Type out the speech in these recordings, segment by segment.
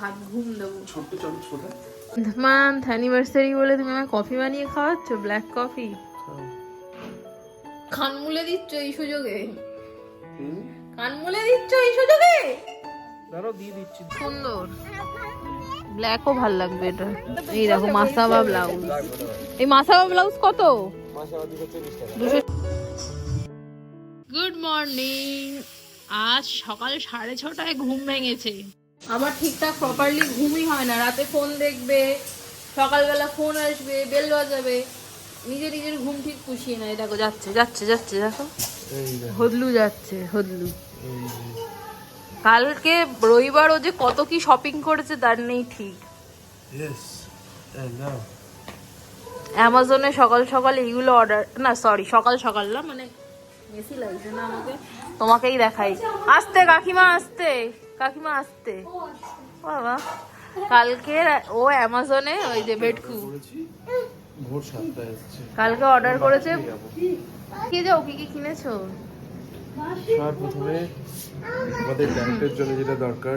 ভাত ঘুম দেবো। ছোট্ট চামচ কোথায় মান্থ অ্যানিভার্সারি বলে তুমি আমায় কফি বানিয়ে খাওয়াচ্ছ? Black coffee? খান মুলে দিচ্ছ এই সুযোগে? হুম কান মুলে দিচ্ছ এই সুযোগে? দাঁড়াও দিয়ে দিচ্ছি। সুন্দর। ব্ল্যাকও ভালো লাগবে এটা। এই দেখো মাসাবা ব্লাউজ। এই মাসাবা ব্লাউজ কত? Good morning. আজ সকাল সাড়ে ছটায় ঘুম ভেঙেছে। আমার ঠিকঠাক প্রপারলি ঘুমই হয় না। রাতে ফোন দেখবে সকালবেলা ফোন আসবে বেল বাজাবে। নিজে নিজের ঘুম ঠিক পুষিয়ে নেয়। দেখো যাচ্ছে যাচ্ছে যাচ্ছে দেখো। হদলু যাচ্ছে হদলু। কালকে রবিবার ও যে কত কি শপিং করেছে তার নেই ঠিক। অ্যামাজনে সকাল সকাল এইগুলো অর্ডার না সরি সকাল সকাল না মানে বেশি লাগছে না আমাকে। তোমাকেই দেখাই। আসতে কাকিমা আসতে। কাকিমা আসতে। বাবা কালকে ও অ্যামাজনে ওই যে বেডকু কালকে অর্ডার করেছে। কি যাও কি কি কিনেছো? সবার প্রথমে আমাদের ডায়েটের জন্য যেটা দরকার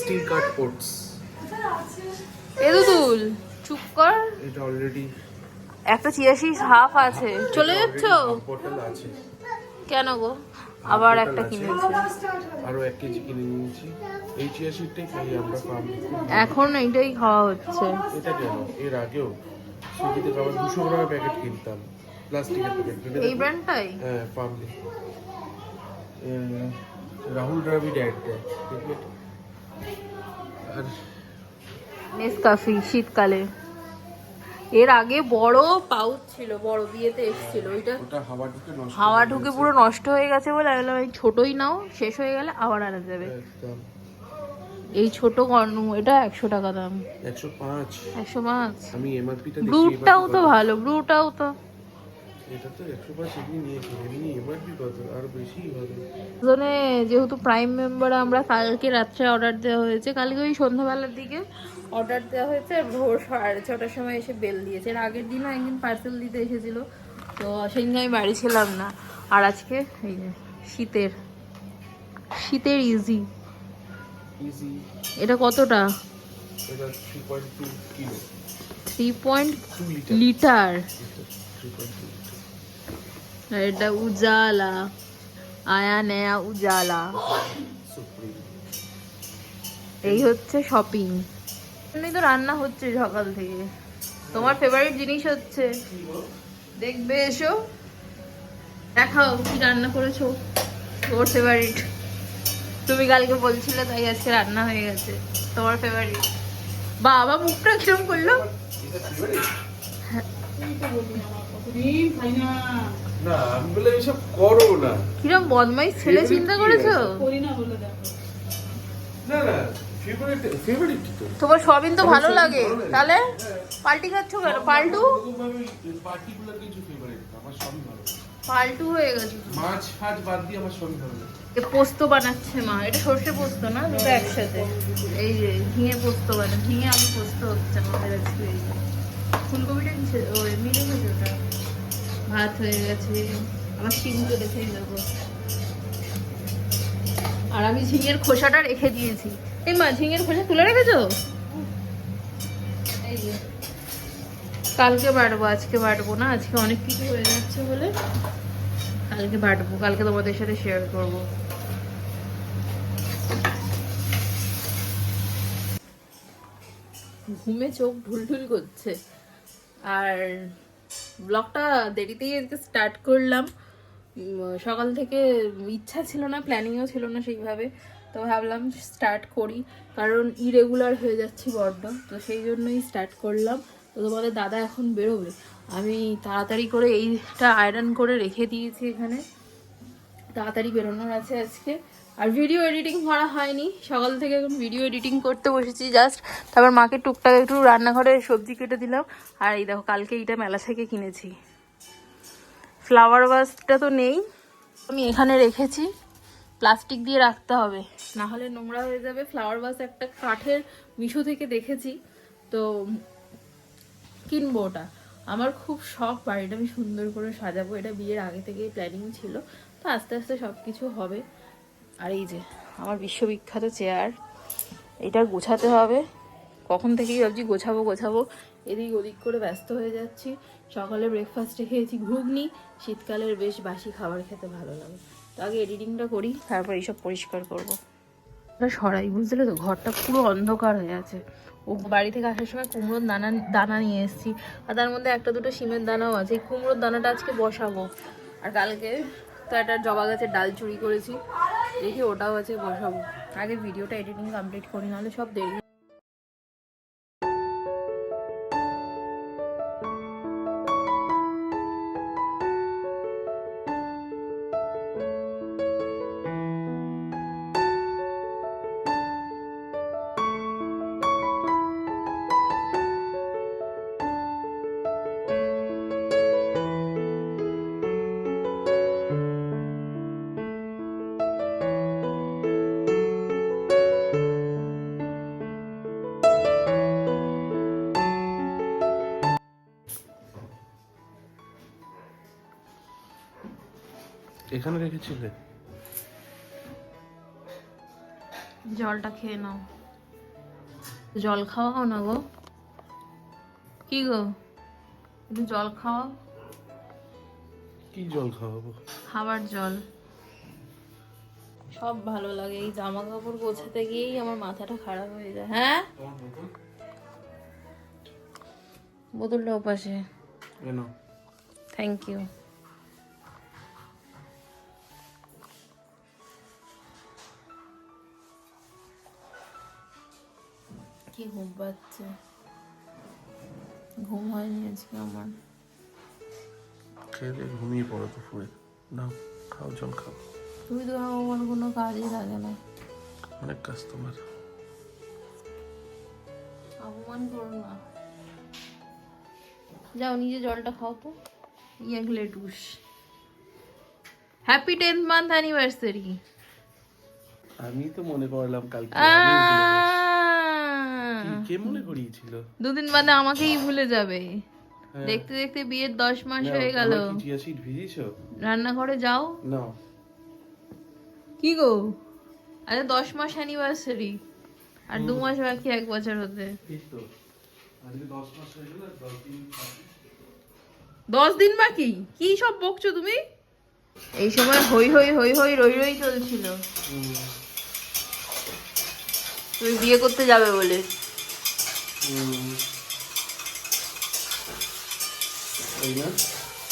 স্টিল কাট ওটস এ দুদুল চুপ কর। এটা অলরেডি একটা চিয়াশি হাফ আছে। চলে যাচ্ছ? কেন গো? আবার একটা। কিনেছে। আরও এক কেজি কিনে নিয়েছি। এই চিয়া সিটটাই খাই আমরা ফার্ম এখন এইটাই খাওয়া হচ্ছে। এটা কেন এর আগেও সুইগিতে খাবার দুশো গ্রামের প্যাকেট কিনতাম প্লাস্টিকের প্যাকেট এই ব্র্যান্ডটাই হ্যাঁ ফার্মলি রাহুল দ্রাবিড এটা? আর নেসকাফি শীতকালে। এর আগে বড় পাউচ ছিল বড় বিয়েতে এসেছিল ওইটা হাওয়া ঢুকে। পুরো নষ্ট হয়ে গেছে বলে আমি এই ছোটই নাও শেষ হয়ে গেলে আবার আনা যাবে। এই ছোট কর্ণ এটা একশো টাকা দাম। একশো পাঁচ। একশো পাঁচ। আমি এমআরপিটা ব্লুটাও তো ভালো ব্লুটাও তো এটা তো একশো পাঁচ এমনি নিয়েছি এমনি এমআরপি কত আরও বেশি হবে। জনে যেহেতু প্রাইম মেম্বার আমরা কালকে রাত্রে অর্ডার দেওয়া হয়েছে কালকে ওই সন্ধ্যাবেলার দিকে অর্ডার দেওয়া হয়েছে ভোর সাড়ে ছটার সময় এসে বেল দিয়েছে। এর আগের দিনও একদিন পার্সেল দিতে এসেছিল তো সেদিন আমি বাড়ি ছিলাম না। আর আজকে এই যে শীতের শীতের ইজি ইজি এটা কতটা? এটা থ্রি পয়েন্ট কিলো লিটার এটা উজালা আয়া নেয়া উজালা এই হচ্ছে শপিং এমনি তো রান্না হচ্ছে সকাল থেকে। তোমার ফেভারিট জিনিস হচ্ছে? দেখবে এসো। দেখাও কি রান্না করেছ। তোর ফেভারিট তুমি কালকে বলছিলে, তাই আজকে রান্না হয়ে গেছে। তোমার ফেভারিট বাবা, মুখটা কিরম করল? না আমি বলে এসব করো না। কিরম বদমাইশ ছেলে চিন্তা করেছ? না না ফেভারিট ফেভারিট তো। তোমার সবিন তো ভালো লাগে। তাহলে পাল্টি খাচ্ছ কেন? পাল্টু? পার্টিকুলার কিছু ফেভারিট আমার সবই ভালো লাগে। পাল্টু হয়ে গেছে। মাছ ফাছ বাদ দিয়ে আমার সবই ভালো লাগে। এ পোস্ত বানাচ্ছে মা। এটা সর্ষে পোস্ত না? দুটো একসাথে। এই যে ঝিঙে পোস্ত বানা ঝিঙে আলু পোস্ত হচ্ছে আমাদের আজকে। ফুলকপিটা কিসে ও এমনি রেখেছে ওটা। ভাত হয়ে গেছে। আবার শিম চলেছে এই দেখো আর আমি ঝিঙের খোসাটা রেখে দিয়েছি। এই মা, ঝিঙের খোসা তুলে রেখেছো? এই কালকে বাটবো, আজকে বাটবো না, আজকে অনেক কিছু হয়ে যাচ্ছে বলে কালকে বাটবো। কালকে তোমাদের সাথে শেয়ার করব। ঘুমে চোখ ঢুলঢুল করছে। আর ব্লগটা দেরিতেই আজকে স্টার্ট করলাম। সকাল থেকে ইচ্ছা ছিল না প্ল্যানিংও ছিল না সেইভাবে। তো ভাবলাম স্টার্ট করি, কারণ ইরেগুলার হয়ে যাচ্ছি বড্ড, তো সেই জন্যই স্টার্ট করলাম। তো তোমাদের দাদা এখন বেরোবে। আমি তাড়াতাড়ি করে এইটা আয়রন করে রেখে দিয়েছি এখানে। তাড়াতাড়ি বেরোনোর আছে আজকে। আর ভিডিও এডিটিং করা হয়নি। সকাল থেকে এখন ভিডিও এডিটিং করতে বসেছি জাস্ট তারপর মাকে টুকটাক একটু রান্নাঘরে সবজি কেটে দিলাম। আর এই দেখো, কালকে এইটা মেলা থেকে কিনেছি। ফ্লাওয়ার ভাসটা তো নেই। আমি এখানে রেখেছি। প্লাস্টিক দিয়ে রাখতে হবে। না হলে নোংরা হয়ে যাবে। ফ্লাওয়ার ভাস একটা কাঠের মিশো থেকে দেখেছি। তো কিনবো ওটা। আমার খুব শখ বাড়িটা আমি সুন্দর করে সাজাবো। এটা বিয়ের আগে থেকেই প্ল্যানিং ছিল। তো আস্তে আস্তে সব কিছু হবে। আর এই যে, আমার বিশ্ববিখ্যাত চেয়ার এটা গোছাতে হবে। কখন থেকেই ভাবছি গোছাবো গোছাবো। এদিক ওদিক করে ব্যস্ত হয়ে যাচ্ছি। সকালে ব্রেকফাস্টে খেয়েছি ঘুগনি, শীতকালের বেশ বাসি খাবার খেতে ভালো লাগে। তো আগে এডিটিংটা করি, তারপর এইসব পরিষ্কার করব। সরাই, বুঝলে তো? ঘরটা পুরো অন্ধকার হয়ে আছে। ও বাড়ি থেকে আসার সময় কুমড়োর দানা দানা নিয়ে এসেছি। আর তার মধ্যে একটা দুটো সিমের দানাও আছে। এই কুমড়োর দানাটা আজকে বসাবো। আর কালকে তো একটা জবা গাছের ডাল চুরি করেছি। দেখি ওটাও আছে বসাবো। আগে ভিডিওটা এডিটিং কমপ্লিট করি নাহলে সব দেরি এখানে রেখেছিলে? জলটা খেয়ে নাও। জল খাওয়াও না গো। কি গো? একটু জল খাওয়াও। কি জল খাওয়াবো? খাবার জল। সব ভালো লাগে। এই জামা কাপড় গোছাতে গিয়েই আমার মাথাটা খারাপ হয়ে যায় হ্যাঁ? বোতলটা ওপাশে। থ্যাংক ইউ কি ঘুম পাচ্ছে? ঘুম হয়নি আজকে আমার। খেয়ে ঘুমিয়ে পড়ো তো ফুয়ে নাও খাও জল খাও। তুই তো আমার কোনো কাজই থাকে না। অনেক কাস্টমার অপমান করো না। যাও নিজে জলটা খাও তো। ইয়াক let us happy tenth month anniversary আমি তো মনে করলাম কালকে কি, মনে করিয়েছিল? দুদিন বাদে আমাকেই ভুলে যাবে। হ্যাঁ। দেখতে দেখতে বিয়ের দশ মাস হয়ে গেল। রান্নাঘরে যাও। নাও কি গো? আরে দশ মাস অ্যানিভার্সারি আর দু মাস বাকি এক বছর হতে। দশ দিন বাকি। কি সব বকছো তুমি? এই সময় হই হই হই হই রই রই চলছিল। তুমি বিয়ে করতে যাবে বলে। না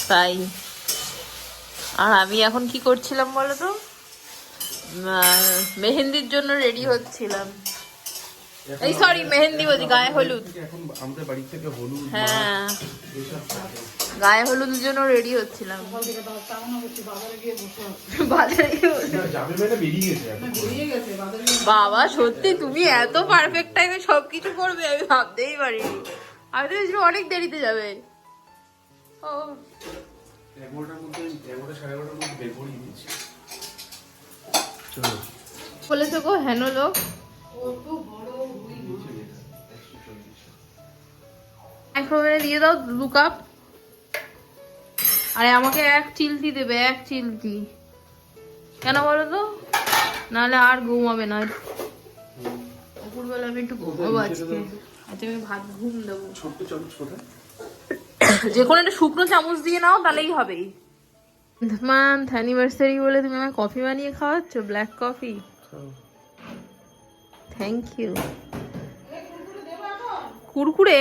তাই। আর আমি এখন কি করছিলাম বলো তো? মেহেন্দির জন্য রেডি হচ্ছিলাম। এই সরি মেহেন্দি বলছি গায়ে হলুদ এখন আমাদের বাড়ি থেকে হলুদ হ্যাঁ গায়ে হলুদের জন্য রেডি হচ্ছিলাম বাজারে গিয়ে বসে- না, যাবে মানে বেরিয়ে গেছে এখন। বাবা সত্যি তুমি এত পারফেক্ট টাইমে সবকিছু করবে আমি ভাবতেই পারিনি। আমি তো ভেবেছিলাম অনেক দেরিতে যাবে। ও। করিয়ে বলেছ গো হেন লোক। মাইক্রোওভেনে দিয়ে দাও দু কাপ আরে আমাকে এক চিলতি দেবে এক চিলতি। কেন বলো তো? নাহলে আর ঘুমাবে না। দুপুরবেলা আমি একটু ঘুমাবো আজকে। আজকে। আমি ভাত ঘুম দেবো। ছোট্ট চামচ কোথায়? যে কোনো একটা শুকনো চামচ দিয়ে নাও তাহলেই হবে। মান্থ অ্যানিভার্সারি বলে তুমি আমার কফি বানিয়ে খাওয়াচ্ছ? Black coffee. Thank you Kurkure?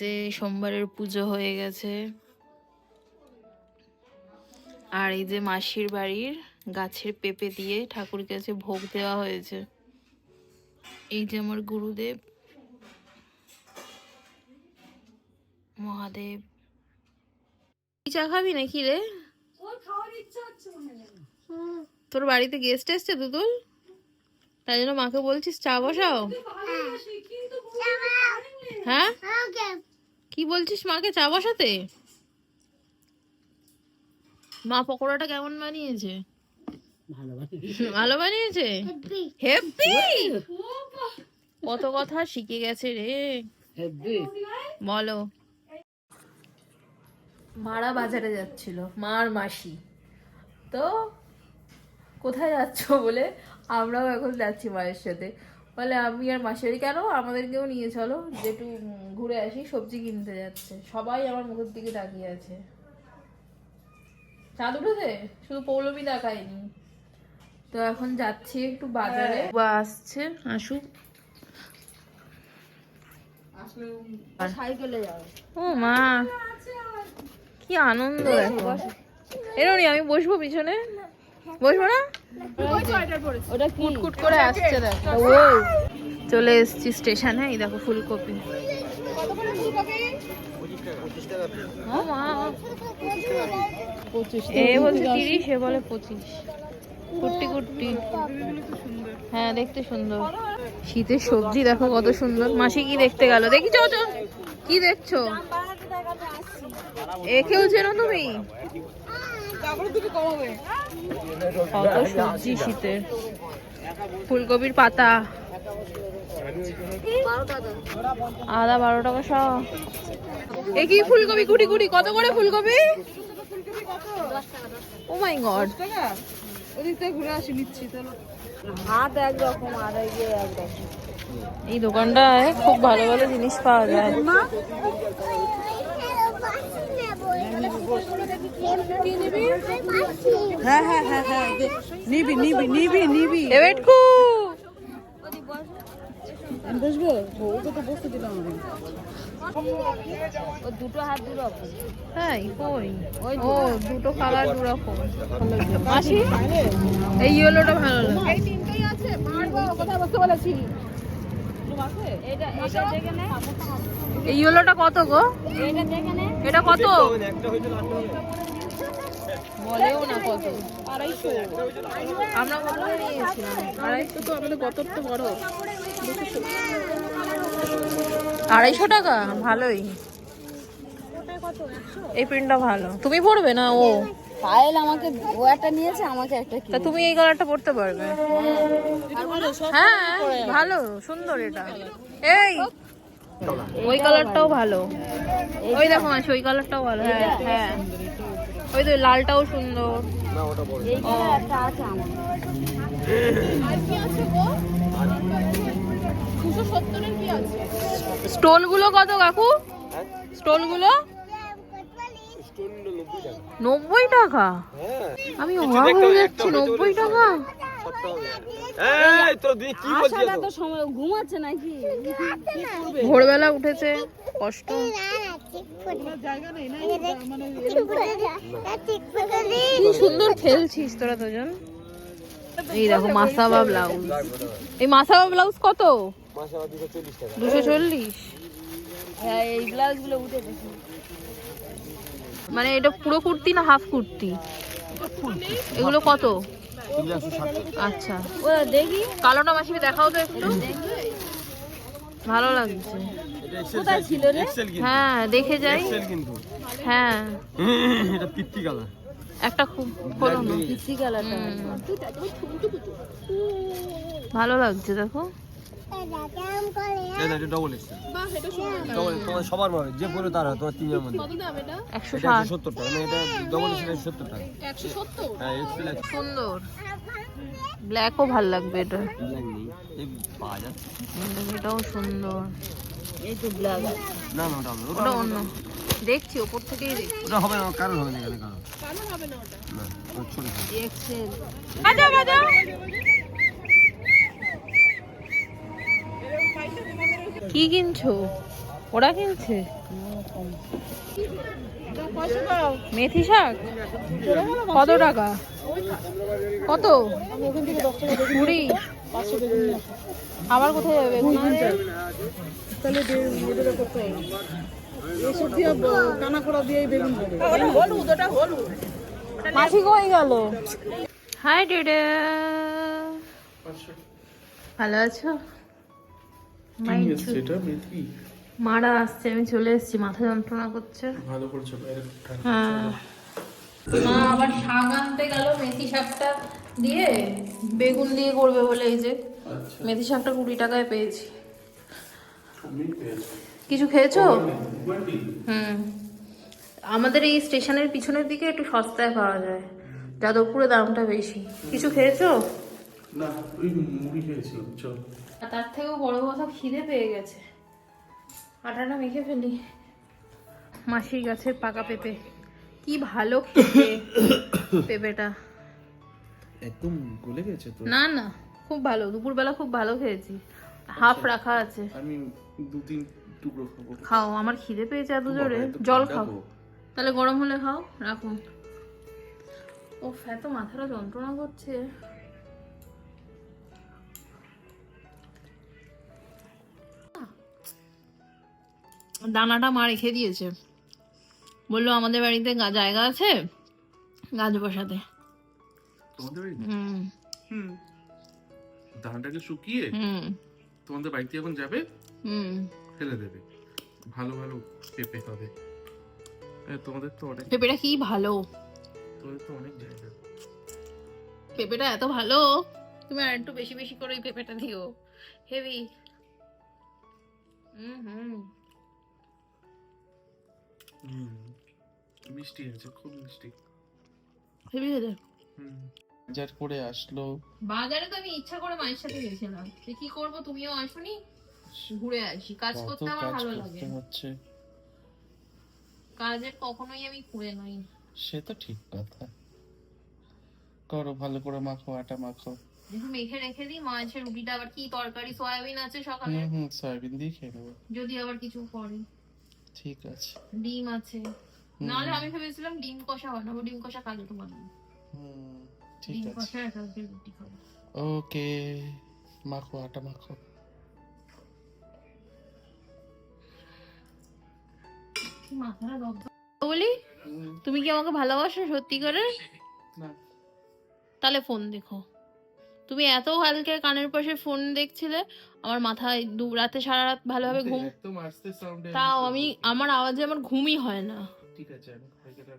যে সোমবারের পুজো হয়ে গেছে। আর এই যে মাসির বাড়ির গাছের পেঁপে দিয়ে ঠাকুর কাছে ভোগ দেওয়া হয়েছে। এই যে আমার গুরুদেব মহাদেব। কি চা খাবি নাকি রে? তোর বাড়িতে গেস্ট এসছে দুদুল? তাই জন্য মাকে বলছিস চা বসাও। হ্যাঁ? কি বলছিস মাকে? চা বসাতে? মা পকোড়াটা কেমন বানিয়েছে? ভালো বানিয়েছে? হেপি কত কথা শিখে গেছে রে। বলো। মারা বাজারে যাচ্ছিল মার মাসি। তো কোথায় যাচ্ছ বলে আমরাও এখন যাচ্ছি মায়ের সাথে। বলে আমি আর মাসির কেন? আমাদেরকেও নিয়ে চলো। যে একটু ঘুরে আসি সবজি কিনতে যাচ্ছে। সবাই আমার মুখের দিকে তাকিয়ে আছে। চাঁদ উঠেছে শুধু পৌলমী তাকায়নি। তো এখন যাচ্ছি একটু বাজারে। বা আসছে আসুক সাইকেলে যাও ও মা কি আনন্দ দেখো এরকম আমি বসবো পিছনে? বসবো না? ওটা করে আসছে দেখো। চলে। এসেছি স্টেশনে এই দেখো ফুলকপি। এ বলছে তিরিশ এ বলে পঁচিশ। কুট্টি কুট্টি হ্যাঁ দেখতে সুন্দর। শীতের সবজি দেখো কত সুন্দর। মাসি কি দেখতে গেল? দেখি চো চো কি দেখছ? চেনো তুমি? কত সবজি শীতের ফুলকপির পাতা। আদা বারো টাকা শ এ কি ফুলকপি? কুটি কুটি কত করে ফুলকপি? Oh my God. হাত একরকম আর এই যে একরকম। এই দোকানটায় খুব ভালো ভালো জিনিস পাওয়া যায়। হ্যাঁ হ্যাঁ হ্যাঁ হ্যাঁ নিবি নিবি নিবি নিবি। এবেটকু বসবো? ওকে তো বসতে দিলাম ও দুটো হাত দু রকম হ্যাঁ কই? ও দুটো। কালার দু রকম মাসি? এই ইয়েলোটা ভালো লাগে। কোথায় বসতে বলেছি? এটা এটা দেখে নে। এই ইয়েলোটা কত গো? এটা দেখে নে। এটা কত? বলেও না কত। আড়াইশো। আমরা কত নিয়েছিলাম? আড়াইশো তো আমাদের কত তো বড়। আড়াইশো টাকা? ভালোই। এই প্রিন্টটা ভালো। তুমি পড়বে না ও? পায়েল আমাকে ও একটা নিয়েছে আমাকে একটা তা তুমি এই কালারটা পড়তে পারবে। হ্যাঁ ভালো সুন্দর এটা। এই ওই কালারটাও ভালো। ওই দেখো মাসি ওই কালারটাও ভালো হ্যাঁ হ্যাঁ। ওই তো লালটাও সুন্দর। এই কালার আছে আমার। স্টোলগুলো কত কাকু? স্টোলগুলো নব্বই টাকা। আমি অবাক হয়ে যাচ্ছি নব্বই টাকা? আসাটা তো সময় ঘুমাচ্ছে নাকি? ভোরবেলা উঠেছে কষ্ট। কি সুন্দর খেলছিস তোরা দুজন। এই দেখো মাসাবা ব্লাউজ। এই মাসাবা ব্লাউজ কত? দুশো চল্লিশ হ্যাঁ এই ব্লাউজ উঠে দেখি। মানে এটা পুরো কুর্তি না হাফ কুর্তি। এগুলো কত? আচ্ছা। ও দেখি কালোটা মাসিকে দেখাও তো একটু। ভালো লাগছে। কোথায় ছিল রে? হ্যাঁ দেখে যাই। কিন্তু। হ্যাঁ। এটা পিত্তি কালার। একটা খুব ভালো লাগছে দেখো। এটা ডবল এক্সেল ডবল তোমার সবার মধ্যে যে পরে তারা তোমার তিনজনের মধ্যে। একশো এটা ষাট। একশো সত্তর টাকা। মানে এটা ডবল এক্সেল সত্তর টাকা। হ্যাঁ এক্সেল সুন্দর। ব্ল্যাকও ভালো লাগবে এটা। ব্ল্যাক নেই এই পাওয়া এটাও সুন্দর। এই তো ব্লাউজ না না ওটা ওটা ওটা অন্য। দেখছি ওপর থেকেই দেখছি। ওটা হবে না কারণ হবে না কারণ। কারণ হবে না ওটা। না ছোট। ছোট। এক্সেল বাজা বাজা কি কিনছো? ওরা কিনছে? মেথি শাক? কত টাকা? কত? কুড়ি? আবার কোথায় যাবে? কই গেল? হাই ডেডে। ভালো আছো? মারা আসছে আমি চলে এসেছি মাথা যন্ত্রণা করছে। ভালো করেছ হ্যাঁ। মা আবার শাক আনতে গেল মেথি শাকটা দিয়ে বেগুন দিয়ে করবে বলে এই যে। আচ্ছা। মেথি শাকটা কুড়ি টাকায় পেয়েছি। কিছু খেয়েছো? হুম। আমাদের এই স্টেশনের পিছনের দিকে একটু সস্তায় পাওয়া যায় যাদবপুরে দামটা বেশি। কিছু খেয়েছো? না ওই মুড়ি খেয়েছিলাম চল। আর তার থেকেও বড় কথা খিদে পেয়ে গেছে। আটাটা মেখে ফেলি। মাসির গাছের পাকা পেঁপে। কি ভালো খেতে পেঁপেটা। একদম গলে গেছে তো। না না খুব ভালো। দুপুরবেলা খুব ভালো খেয়েছি। হাফ রাখা আছে। আমি দু তিন টুকরো খাব। খাও আমার খিদে পেয়েছে এত জোরে। জল খাও। তাহলে গরম হলে খাও রাখুন ও এত মাথাটা যন্ত্রণা করছে। দানাটা মা রেখে দিয়েছে। বলল আমাদের বাড়িতে গা- জায়গা আছে গাছ বসাতে তোমাদের হুম। হুম। ধানটাকে শুকিয়ে হুম। তোমাদের বাড়িতে যখন যাবে হুম। ফেলে দেবে। ভালো ভালো পেঁপে হবে। তোমাদের তো অনেক পেঁপেটা কি ভালো? তোমাদের তো অনেক জায়গা। পেঁপেটা এত ভালো? তুমি আর একটু বেশি বেশি করে ওই পেঁপেটা দিও। হেভি। হুম হুম। মিষ্টি আছে খুব মিষ্টি। হেভি খেতে। বাজার করে আসলো। বাজারে তো আমি ইচ্ছা করে মায়ের সাথে গেছিলাম। যে কি করব তুমিও আসোনি ঘুরে আসি। কাজ করতে আমার ভালো লাগে হচ্ছে? কাজের কখনোই আমি নই। সে তো ঠিক কথা। করো ভালো করে মাখো আটা মাখো। যেহেতু মেখে রেখে দিই মাছের রুটিটা আবার কি তরকারি সয়াবিন আছে সকালে? হুম হুম সয়াবিন দিয়ে খেয়ে নেব। যদি আবার কিছু পড়ে ঠিক আছে। ডিম আছে। নাহলে আমি ভেবেছিলাম ডিম কষা বানাবো ডিম কষা কালকে তো বানাবো হুম ঠিক ডিম আছে। ওকে মাখো আটা মাখো। বলি তুমি কি আমাকে ভালোবাসো সত্যি করে? না। তাহলে ফোন দেখো। তুমি এত হালকা কানের পাশে ফোন দেখছিলে আমার মাথায় দু রাতে সারা রাত ভালোভাবে ঘুম তাও আমি আমার আওয়াজে আমার ঘুমই হয় না। ঠিক আছে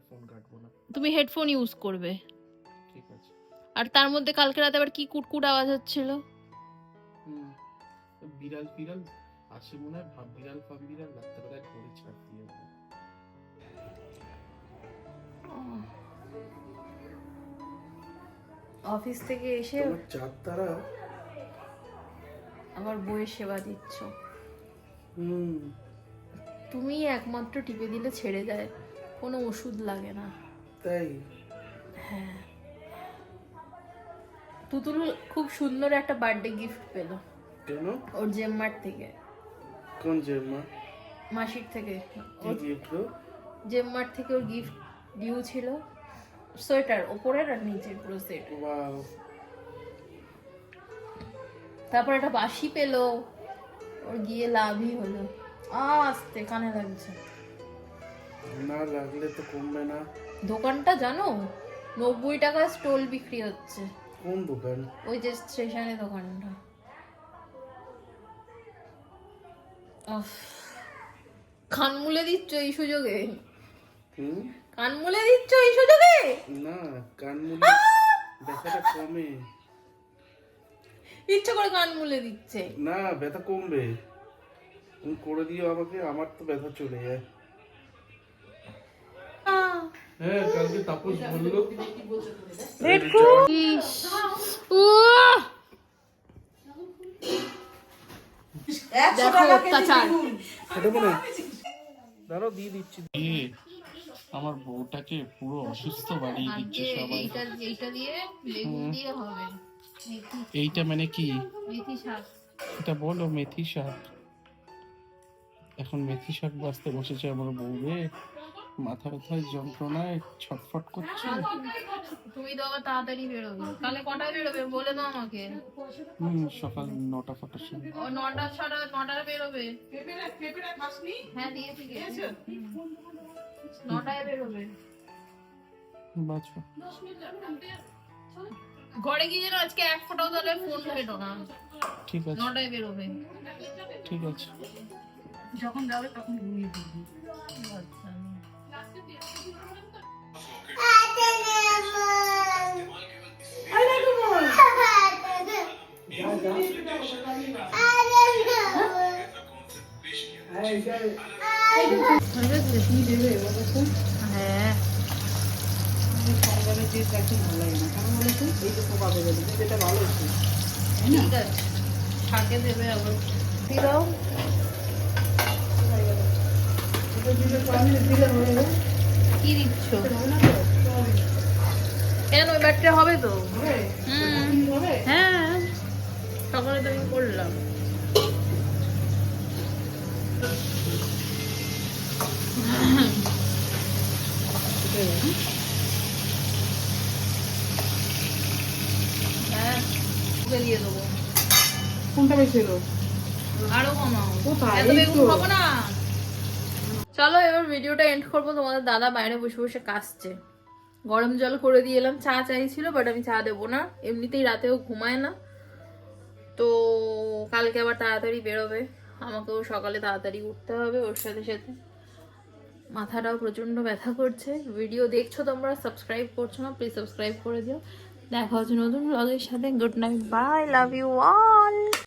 ফোন কাটবো না। তুমি হেডফোন ইউজ করবে। ঠিক আছে। আর তার মধ্যে কালকে রাতে আবার কি কুটকুট আওয়াজ হচ্ছিল? বিড়াল আসে মনে হয় ভাব বিড়াল বিড়াল রাত্রেবেলায় ঘরে ছাড় দিয়ে। অফিস থেকে এসে চার তারা? আমার বইয়ের সেবা দিচ্ছ। হুম। তুমি একমাত্র টিপে দিলে ছেড়ে যায় কোনো ওষুধ লাগে না। তাই? হ্যাঁ। তুতুল খুব সুন্দর একটা বার্থডে গিফট পেল। কেন? ওর জেম্মার থেকে। কোন জেম্মা? মাসির থেকে। জেম্মার থেকে ওর গিফট ডিউ ছিল। সোয়েটার ওপরের আর নিচের পুরো সেট তারপর একটা বাসি পেল ওর গিয়ে লাভই হলো। আস্তে কানে লাগছে। না লাগলে তো কমবে না। দোকানটা জানো? নব্বই টাকা স্টোল বিক্রি হচ্ছে। কোন দোকান? ওই যে স্টেশনে দোকানটা। আফ, কান মুলে দিচ্ছ এই সুযোগে? কান মুলে দিচ্ছ এই সুযোগে? না কান মুলে ব্যথাটা কমে। ইচ্ছে করে কান মুলে দিচ্ছে। না ব্যথা কমবে। তুমি করে দিও আমাকে আমার তো ব্যথা চলে যায়। হ্যাঁ কালকে তাপস বলল। ইস, দেখো অত্যাচার। দাঁড়াও দিয়ে দিচ্ছি। আমার বউটাকে পুরো অসুস্থ বাড়িয়ে দিচ্ছে সবাই এইটা এইটা দিয়ে লেবু দিয়ে হবে। এইটা মানে কি? মেথি শাক। এটা বলো মেথি শাক। এখন মেথি শাক বাঁচতে বসেছে আমার বউ রে মাথা ব্যথায় যন্ত্রণায় ছটফট করছে? তুমি তো আবার তাড়াতাড়ি বেরোবে। তাহলে কটায় বেরোবে বলে দাও আমাকে। হুম সকাল নটা ফটার সময়। ও নটা ছটা নটায় বেরোবে। হ্যাঁ দিয়েছি দিয়েছি। নটায় বেরোবে। বাঁচো। ঘরে গিয়ে যেন আজকে এক ফোটাও তাহলে ফোন ঘেটো না। ঠিক আছে। নটায় বেরোবে। ঠিক আছে। যখন যাবে তখন ঘুমিয়ে পড়বি। যেটা ভালো হচ্ছে ঠিক আছে শাকে দেবে আবার কি দাও দিলে চাউমিনে দিলে হয়ে। যাবে কি দিচ্ছ। কেন ওই ব্যাটটা হবে তো? হ্যাঁ। সকালে তো আমি করলাম হ্যাঁ দিয়ে দেবো। কোনটা বেশি আরও কমাও। কোথায়? এত বেগুন খাব না। চলো এবার ভিডিওটা এন্ড করব। তোমাদের দাদা বাইরে বসে বসে কাশছে। গরম জল করে দিয়ে এলাম। চা চাইছিল বাট আমি চা দেবো না। এমনিতেই রাতেও ঘুমায় না। তো কালকে আবার তাড়াতাড়ি বেরোবে। আমাকেও সকালে তাড়াতাড়ি উঠতে হবে। ওর সাথে সাথে মাথাটাও প্রচণ্ড ব্যথা করছে। ভিডিও দেখছ তোমরা সাবস্ক্রাইব করছ না প্লিজ সাবস্ক্রাইব করে দিও। দেখা হচ্ছে নতুন ব্লগের সাথে। Good night bye love you all